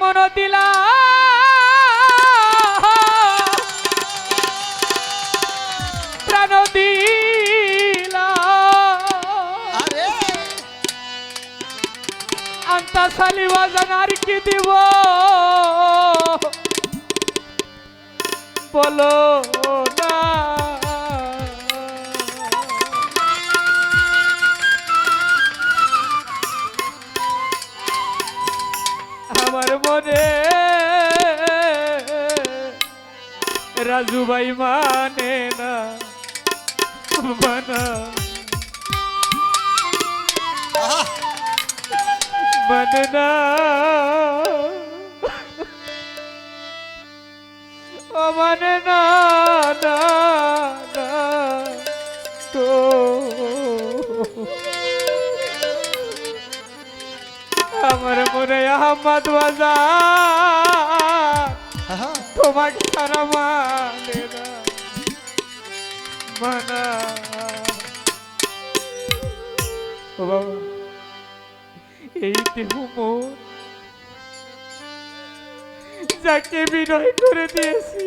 মন দিলা। প্রাণ দিলা। আরে। আন্তা সালি বাজান আর কি দিব? বলো না। আমার মনে। রাজু ভাই মানে না মানা। মানে না। ও মানে না না। তো আমার মনে আহমদ আহা, তোমাকে সারা মানে মানা। ও বাবা এই দেহ যাকে বিনয় করে দিয়েছি।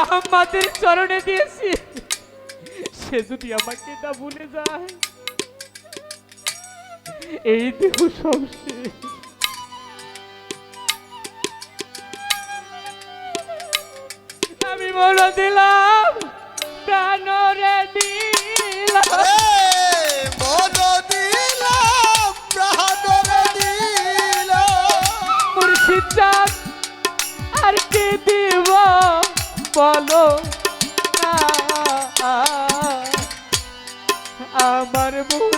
আহম্মাদের চরণে দিয়েছি। সে যদি আমাকে না ভুলে যায় এই দেহ সব শেষ। আমি বলে দিলাম প্রাণরে দিলাম। চাঁদ আর কি দিব বলো আমার মনে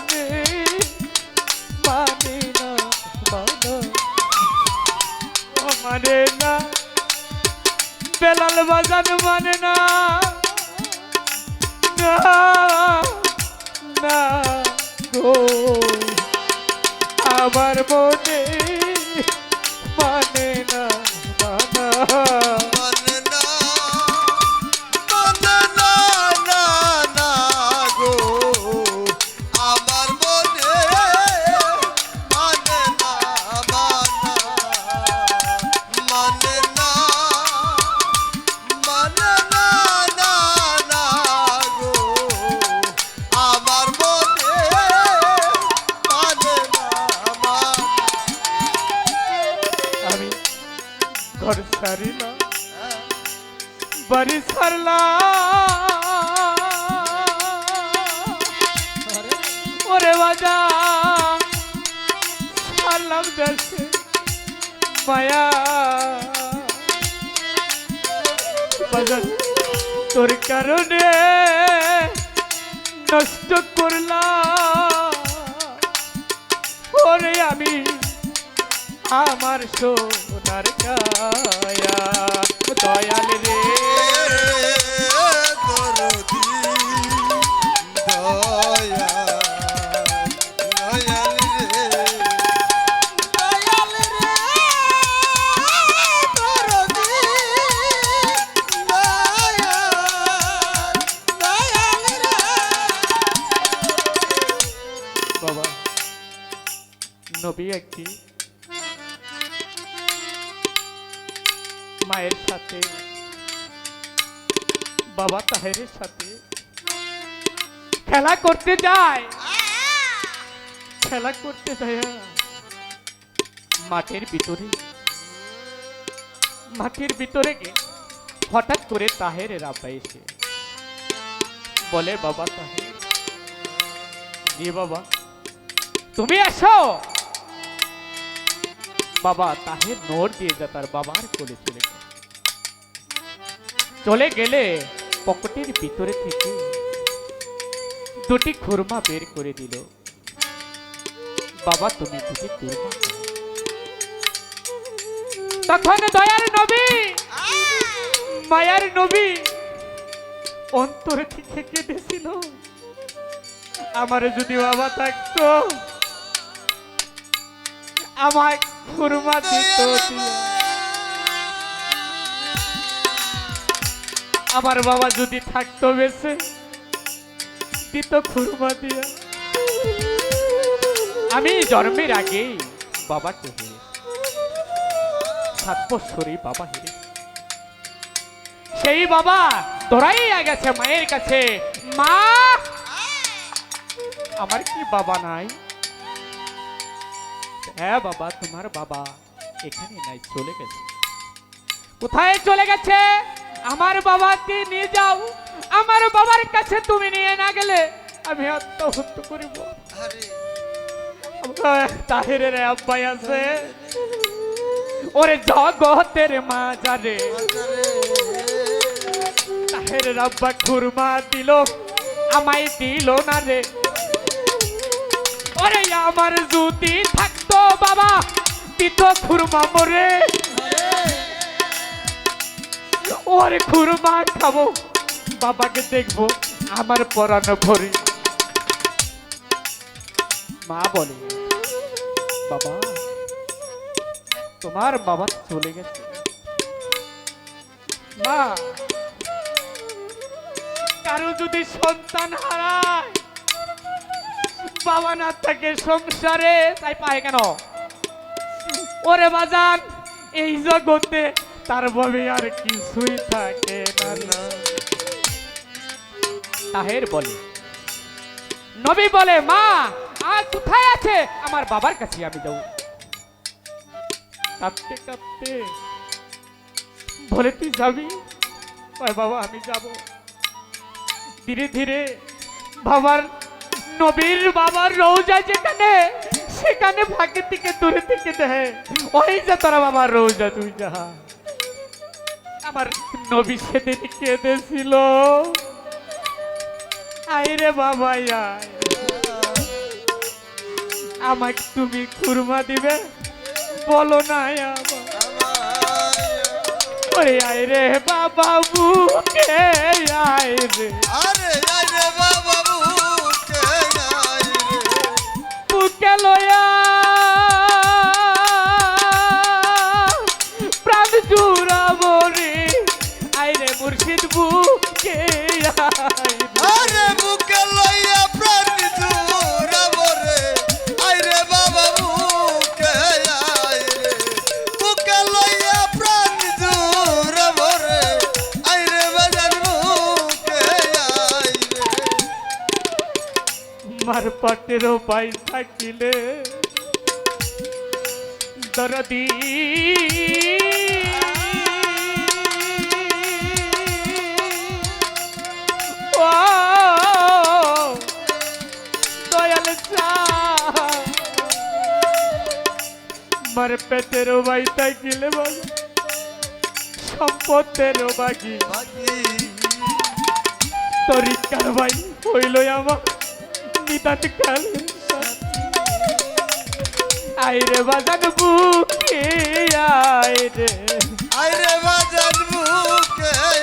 বাজান মানে না না গো মনে মানে বাজা সারলাম দেশে মায়া বাজার তোর কারণে নষ্ট করলাম ওরে আমি আমার সোনার কায়া দয়াল রে বাবা একটি মায়ের সাথে, বাবা তাহেরের সাথে খেলা করতে যায়। খেলা করতে যায়। মাঠের ভিতরে মাঠের ভিতরে হঠাৎ করে তাহের আব্বা এসে বলে, বাবা তাহের বাবা, তুমি আসো বাবা তাহের নোট দিয়ে যা তার বাবার কোলে চলে চলে গেলে পকেটের ভিতরে থেকে দুটি খুরমা বের করে দিল বাবা তুমি দুটি খুরমা। তখন দয়ার নবী, মায়ার নবী অন্তর থেকে কেঁদেছিল আমার যদি বাবা থাকতো, আমায় খুরমা দিত আমার বাবা যদি থাকতো বেঁচে দিত খুরমা দিয়া। আমি জন্মের আগেই বাবাকে হেরে সাত বছরই বাবা হেরে সেই বাবা ধরাইয়া গেছে মায়ের কাছে। মা! আমার কি বাবা নাই? হ্যাঁ বাবা তোমার বাবা এখানে নাই চলে গেছে। কোথায় চলে গেছে? আমার বাবাকে নিয়ে যাও। আমার বাবার কাছে তুমি নিয়ে না গেলে আমি আত্মহত্যা করিব। তাহিরের আব্বাই আছে। ওরে জগতের মা যারে আরে তাহের আব্বা খুরমা দিল আমায় দিল না রে। ওরে আমার জুতি বাবা দিত খুরমা মরে। ওরে খুরমা, খাব। বাবাকে দেখব, আমার পরানো ভরে। মা বলে, বাবা, তোমার বাবা চলে গেছে। মা, কারও যদি সন্তান হারায় বাবা না থাকে সংসারে তাই পায় কেন? ওরে বাজান, এই জগতে তার ভাবে আর কিছুই থাকে না তাহের বলে, নবী বলে, মা আর কোথায় আছে? আমার বাবার কাছে আমি যাও কাঁদতে কাঁদতে বলে, তুই যাবি? বাবা, আমি যাব। ধীরে ধীরে বাবার নবীর বাবার রৌজা যেখানে, সেখানে ফাঁকে থেকে দূরে থেকে দেয় ওই যে তোরা বাবার রৌজা তুই যা। আমার নবী সেদিন কেঁদেছিল। আইরে বাবা, আয়। আমাকে তুমি খুরমা দিবে? বলো না আইরে বাবা, বুকে আইরে আরে। লয়া। প্রাণ জুড়াবো রে। আইরে মুর্শিদ বুকে আরে বুকে লইয়া প্রাণ জুড়াবো রে। আইরে বাবা বুকে আইরে। বুকে লইয়া প্রাণ জুড়াবো রে। আইরে বাজার বুকে আইরে। মার পাটেরও পাই থাকিলে দরদি। ও, দয়াল। মার ভাই থাকিলে বাবা সম্পত্তেরও বাগি। তরিকার ভাই হইল আমার নিতাত কাল আইরে বাজান বুকে আইরে। আইরে বাজান বুকে।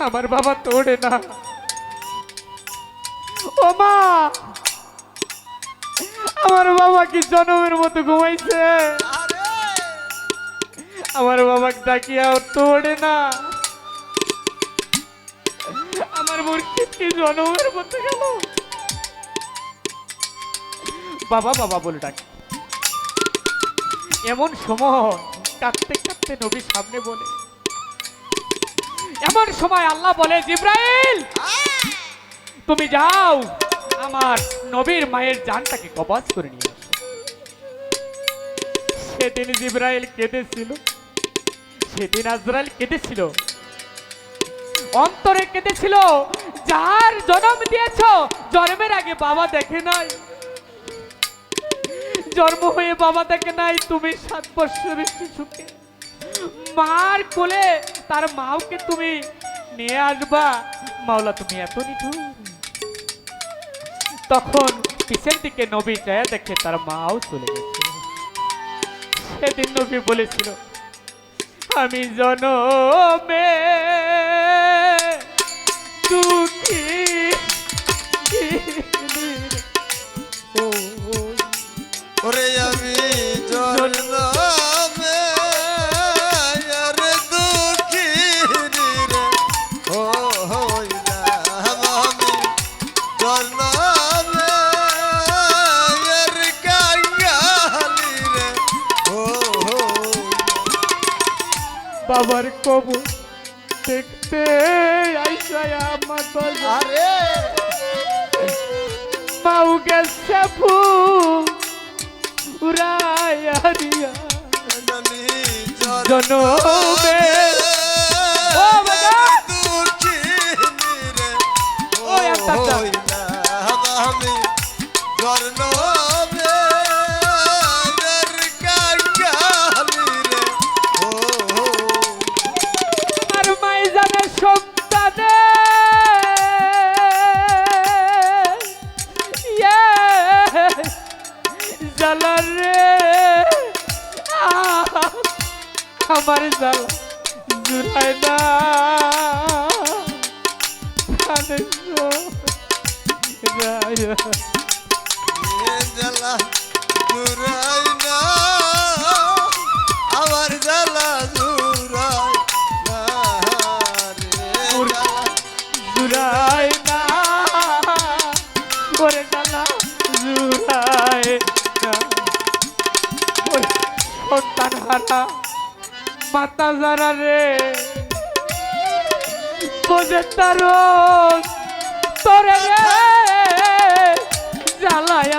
আমার বাবা তোড়ে না। ও মা! আমার বাবা কি জনমের মতো ঘুমাইছে? আমার বাবাকে ডাকিয়াও তোড়ে না। আমার মুরগি কি জনমের মতো গেল? বাবা বাবা বলে ডাকে। এমন সময় কাঁদতে কাঁদতে নবী সামনে বলে এমন সময় আল্লাহ বলে, জিব্রাইল, তুমি যাও, আমার নবীর মায়ের জানটাকে কবজ করে নিয়ে আসো। সেদিন জিব্রাইল কেঁদেছিল, সেদিন আজরাইল কেঁদেছিল, অন্তরে কেঁদেছিল, যার জন্ম দিয়েছ, জন্মের আগে বাবা দেখে নাই। জন্ম হয়ে বাবা দেখে নাই, তুমি সাত বছরের শিশুকে। মার কোলে তার মাওকে তুমি নিয়ে আসবা। মাওলা, তুমি এত নিঠুর। তখন পিছের দিকে নবী যায় দেখে তার মাও চলে গেছে। সেদিন নবী বলেছিল, আমি জনমে দুঃখী বাবার কবু দেখতে আরে! মাউ গেছে উড়াইয়া জনমে জ্বালা না প্রাণে জোড়ায়। জ্বালা জুড়াই না আমার জ্বালা জুড়াই না জ্বালা জুড়ায় না ওরে ডালা জুড়ায় না সন্তান হারা মাতা যারা রে। বোঝে তার তোরে জ্বালায়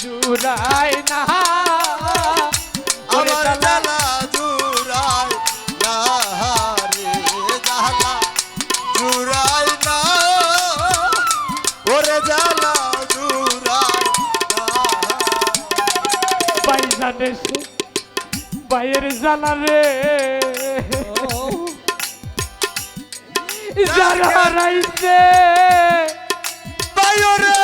জুড়ায় না। আমার জ্বালা বাইয়ের জ্বালা রে। যারা হারাইছে। বায়রে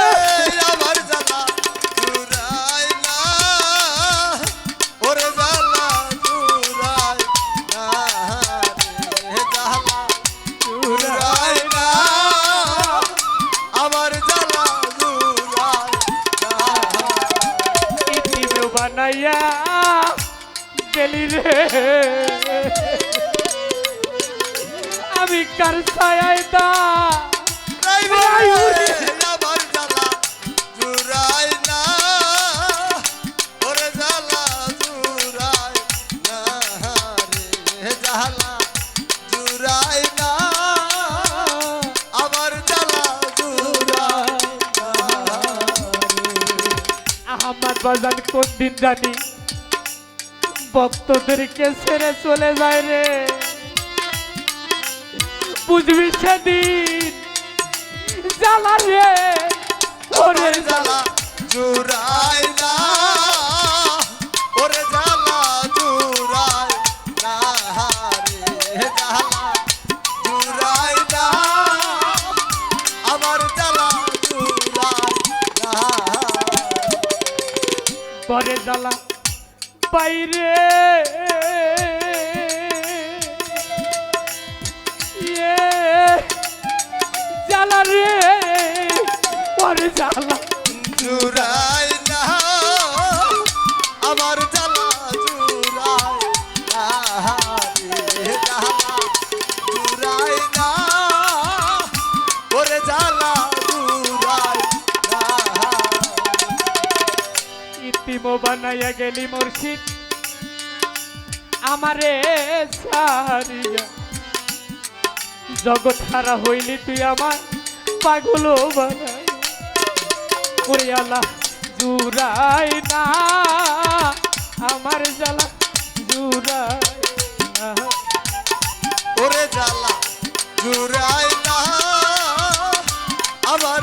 আমার জ্বালা জুড়াই না আহমদ বাজান কোন দিন জানি? ভক্তদেরকে ছেড়ে চলে যায় রে। বুঝবি সেদিন জ্বালা রে। ওরে জ্বালা। জুড়াই না ওরে জ্বালা জুড়াই না রে। জ্বালা জুড়াই না আমার জ্বালা জুড়াই না। ঘরে জ্বালা বাইরে। ইয়ে জ্বালা রে পরে জ্বালা। জুড়াই বানাইয়া গেলি মুর্শিদ। আমারে সারিয়া জগৎ হারা হইলি তুই আমার পাগল বানাই আল্লাহ জুরাই না, আমার জ্বালা জুরাই ওরে জ্বালা, জুড়াই না, আমার